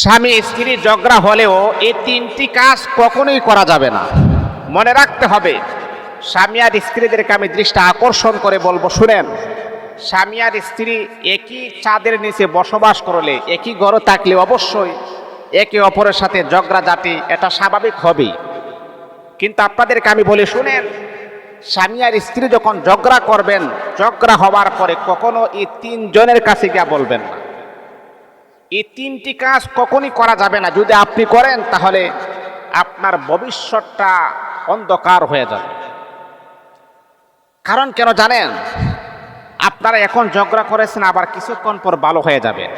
স্বামী স্ত্রী ঝগড়া হলেও এই তিনটি কাজ কখনোই করা যাবে না। মনে রাখতে হবে, স্বামী আর স্ত্রীদেরকে আমি দৃষ্টি আকর্ষণ করে বলব, শুনেন, স্বামী আর স্ত্রী একই চাঁদের নিচে বসবাস করলে, একই ঘরে থাকলে অবশ্যই একে অপরের সাথে ঝগড়া জাতি এটা স্বাভাবিক হবেই। কিন্তু আপনাদেরকে আমি বলি, শুনেন, স্বামী আর স্ত্রী যখন ঝগড়া করবেন, ঝগড়া হওয়ার পরে কখনো এই তিনজনের কাছে গিয়া বলবেন না। এই তিনটি কাজ কখনই করা যাবে না। যদি আপনি করেন, তাহলে আপনার ভবিষ্যৎটা অন্ধকার হয়ে যাবে। কারণ কেন জানেন? আপনারা এখন ঝগড়া করেছেন, আবার কিছুক্ষণ পর ভালো হয়ে যাবে।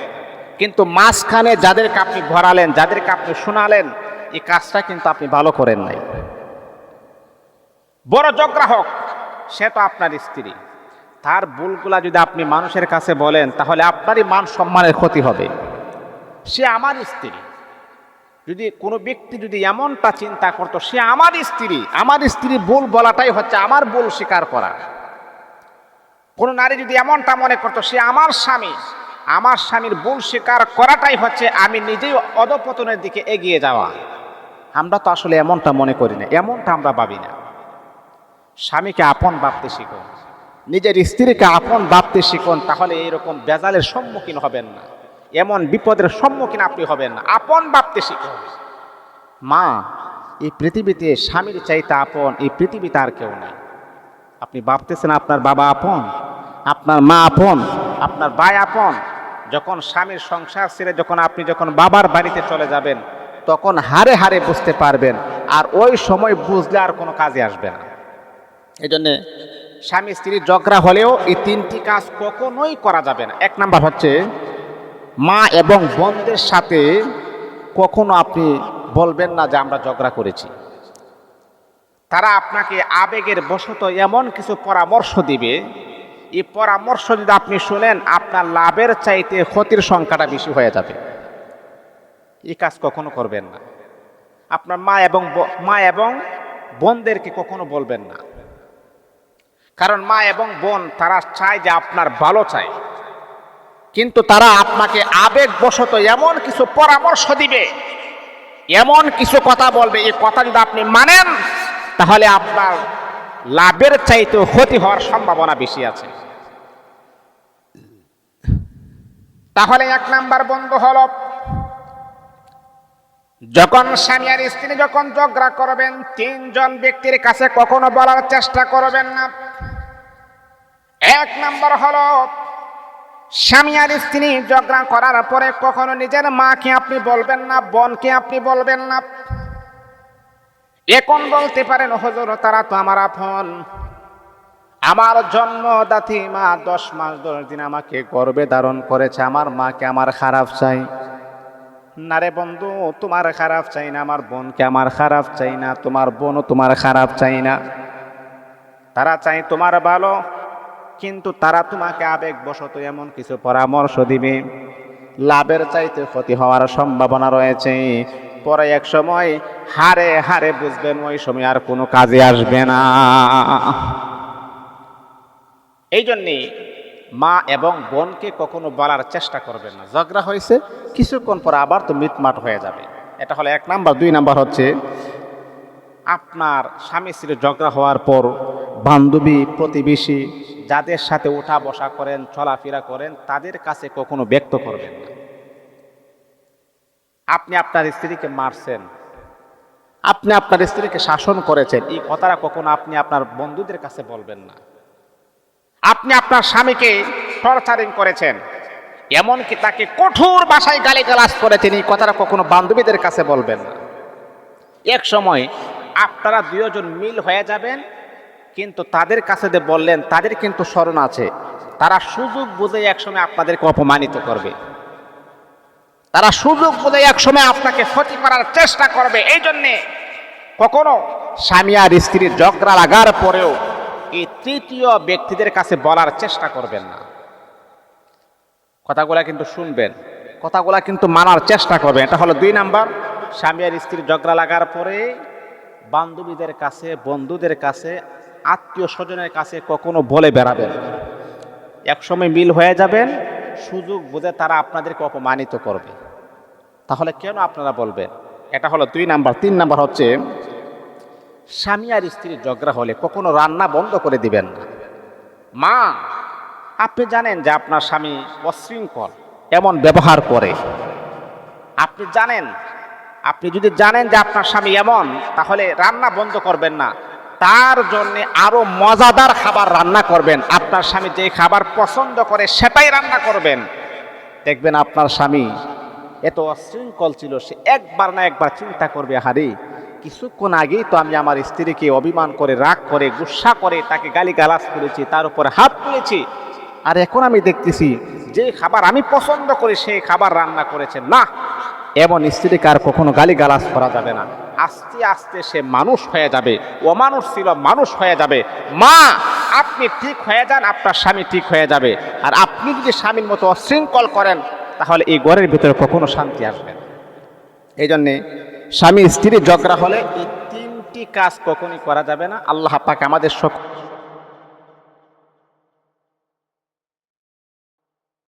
কিন্তু মাঝখানে যাদেরকে আপনি ভরালেন, যাদেরকে আপনি শোনালেন, এই কাজটা কিন্তু আপনি ভালো করেন নাই। বড় ঝগড়া হোক, সে তো আপনার স্ত্রী। তার ভুলগুলা যদি আপনি মানুষের কাছে বলেন, তাহলে আপনারই মান সম্মানের ক্ষতি হবে। সে আমার স্ত্রী। যদি কোনো ব্যক্তি যদি এমনটা চিন্তা করতো, সে আমার স্ত্রী আমার স্ত্রী ভুল বলাটাই হচ্ছে আমার ভুল স্বীকার করা। কোনো নারী যদি এমনটা মনে করতো, সে আমার স্বামী, আমার স্বামীর ভুল স্বীকার করাটাই হচ্ছে আমি নিজেই অধপতনের দিকে এগিয়ে যাওয়া। আমরা তো আসলে এমনটা মনে করি না, এমনটা আমরা ভাবি না। স্বামীকে আপন ভাবতে শিখুন, নিজের স্ত্রীকে আপন ভাবতে শিখুন, তাহলে এইরকম বেজালের সম্মুখীন হবেন না। এমন বিপদের সম্মুখীন আপনি হবেন না। আপন ভাবতে শিখুন। মা এই পৃথিবীতে স্বামীর চাইতে আপন এই পৃথিবীতে আর কেউ নেই। আপনি ভাবতেছেন আপনার বাবা আপন আপনার মা আপন আপনার ভাই আপন। যখন স্বামীর সংসার ছেড়ে যখন আপনি যখন বাবার বাড়িতে চলে যাবেন তখন হারে হারে বুঝতে পারবেন আর ওই সময় বুঝলে আর কোনো কাজে আসবে না। এই জন্যে স্বামী স্ত্রীর ঝগড়া হলেও এই তিনটি কাজ কখনোই করা যাবে না। এক নাম্বার হচ্ছে মা এবং বোনদের সাথে কখনো আপনি বলবেন না যে আমরা ঝগড়া করেছি। তারা আপনাকে আবেগের বশত এমন কিছু পরামর্শ দিবে। এই পরামর্শ যদি আপনি শুনেন, আপনার লাভের চাইতে ক্ষতির সংখ্যাটা বেশি হয়ে যাবে। এই কাজ কখনো করবেন না। আপনার মা এবং মা এবং বোনদেরকে কখনো বলবেন না। কারণ মা এবং বোন, তারা চায় যে আপনার ভালো চায়। কিন্তু তারা আপনাকে আবেগবশত এমন কিছু পরামর্শ দিবে, এমন কিছু কথা বলবে, এই কথা যদি আপনি মানেন, তাহলে আপনার লাভের চাইতে ক্ষতি হওয়ার সম্ভাবনা বেশি আছে। তাহলে এক নাম্বার বন্ধ হল, যখন স্বামী আর স্ত্রী যখন ঝগড়া করবেন, তিনজন ব্যক্তির কাছে কখনো বলার চেষ্টা করবেন না। এক নাম্বার হলো স্বামী আর স্ত্রী ঝগড়া করার পরে কখনো নিজের মাকে আপনি বলবেন না, বোনকে আপনি বলবেন না। এখন বলতে পারেন, হজুর, তারা তো আমার আপন। আমার জন্মদাতি মা দশ মাস দশ দিন আমাকে গর্বে ধারণ করেছে, আমার মাকে আমার খারাপ চাই না। রে বন্ধু, তোমার খারাপ চাই না, আমার বোনকে আমার খারাপ চাই না, তোমার বোনও তোমার খারাপ চাই না। তারা চাই তোমার ভালো কিন্তু তারা তোমাকে আবেগ আবেগবশত এমন কিছু পরামর্শ দিবে। লাভের চাইতে ক্ষতি হওয়ার সম্ভাবনা রয়েছে। পরে এক সময় হারে হারে বুঝবেন, ওই সময় আর কোনো কাজে আসবে না। এই জন্যে মা এবং বোনকে কখনো বলার চেষ্টা করবেন না। ঝগড়া হয়েছে, কিছুক্ষণ পর আবার তো মিটমাট হয়ে যাবে। এটা হলো এক নাম্বার। দুই নাম্বার হচ্ছে, আপনার স্বামী স্ত্রীর ঝগড়া হওয়ার পর বান্ধবী, প্রতিবেশী যাদের সাথে ওঠা বসা করেন, চলাফেরা করেন, তাদের কাছে কখনো ব্যক্ত করবেন না। আপনি আপনার স্ত্রীকে মারছেন, আপনি আপনার স্ত্রীকে শাসন করেছেন, এই কথাটা কখনো আপনি আপনার বন্ধুদের কাছে বলবেন না। আপনি আপনার স্বামীকে টর্চারিং করেছেন, এমনকি তাকে কঠোর ভাষায় গালিগালাজ করেছেন এই কথাটা কখনো বান্ধবীদের কাছে বলবেন না। এক সময় আপনারা দুজন মিল হয়ে যাবেন কিন্তু তাদের কাছে যে বললেন, তাদের কিন্তু স্মরণ আছে। তারা সুযোগ বুঝে একসময় আপনাদেরকে অপমানিত করবে। তারা সুযোগ বুঝে একসময় আপনাকে ক্ষতি করার চেষ্টা করবে। এই জন্যে কখনো স্বামী আর স্ত্রীর ঝগড়া লাগার পরেও এই তৃতীয় ব্যক্তিদের কাছে বলার চেষ্টা করবেন না। কথাগুলা কিন্তু শুনবেন, কথাগুলা কিন্তু মানার চেষ্টা করবেন। এটা হলো দুই নাম্বার, স্বামী আর স্ত্রীর ঝগড়া লাগার পরে বান্ধবীদের কাছে, বন্ধুদের কাছে আত্মীয় স্বজনের কাছে কখনো বলে বেড়াবেন? একসময় মিল হয়ে যাবেন, সুযোগ বুঝে তারা আপনাদেরকে অপমানিত করবে। তাহলে কেন আপনারা বলবেন? এটা হলো দুই নাম্বার। তিন নাম্বার হচ্ছে, স্বামী আর স্ত্রীর ঝগড়া হলে কখনো রান্না বন্ধ করে দিবেন না। মা, আপনি জানেন যে আপনার স্বামী অশৃঙ্খল, এমন ব্যবহার করে। আপনি জানেন, আপনি যদি জানেন যে আপনার স্বামী এমন, তাহলে রান্না বন্ধ করবেন না। তার জন্য আরও মজাদার খাবার রান্না করবেন। আপনার স্বামী যে খাবার পছন্দ করে সেটাই রান্না করবেন। দেখবেন আপনার স্বামী এত অশৃঙ্খল ছিল, সে একবার না একবার চিন্তা করবে হারে কিছুক্ষণ আগেই তো আমি আমার স্ত্রীকে অভিমান করে, রাগ করে, গুসা করে তাকে গালি গালাজ করেছি, তার উপরে হাত তুলেছি। আর এখন আমি দেখতেছি, যে খাবার আমি পছন্দ করি সেই খাবার রান্না করেছে। না এমন স্ত্রীকে আর কখনো গালি গালাজ করা যাবে না। আস্তে আস্তে সে মানুষ হয়ে যাবে, অমানুষ ছিল, মানুষ হয়ে যাবে। মা, আপনি ঠিক হয়ে যান, আপনার স্বামী ঠিক হয়ে যাবে। আর আপনি যদি স্বামীর মতো অশৃঙ্খল করেন, তাহলে এই ঘরের ভিতরে কখনো শান্তি আসবে না। এই জন্যে স্বামী স্ত্রীর ঝগড়া হলে এই তিনটি কাজ কখনই করা যাবে না। আল্লাহ পাক আমাদের সক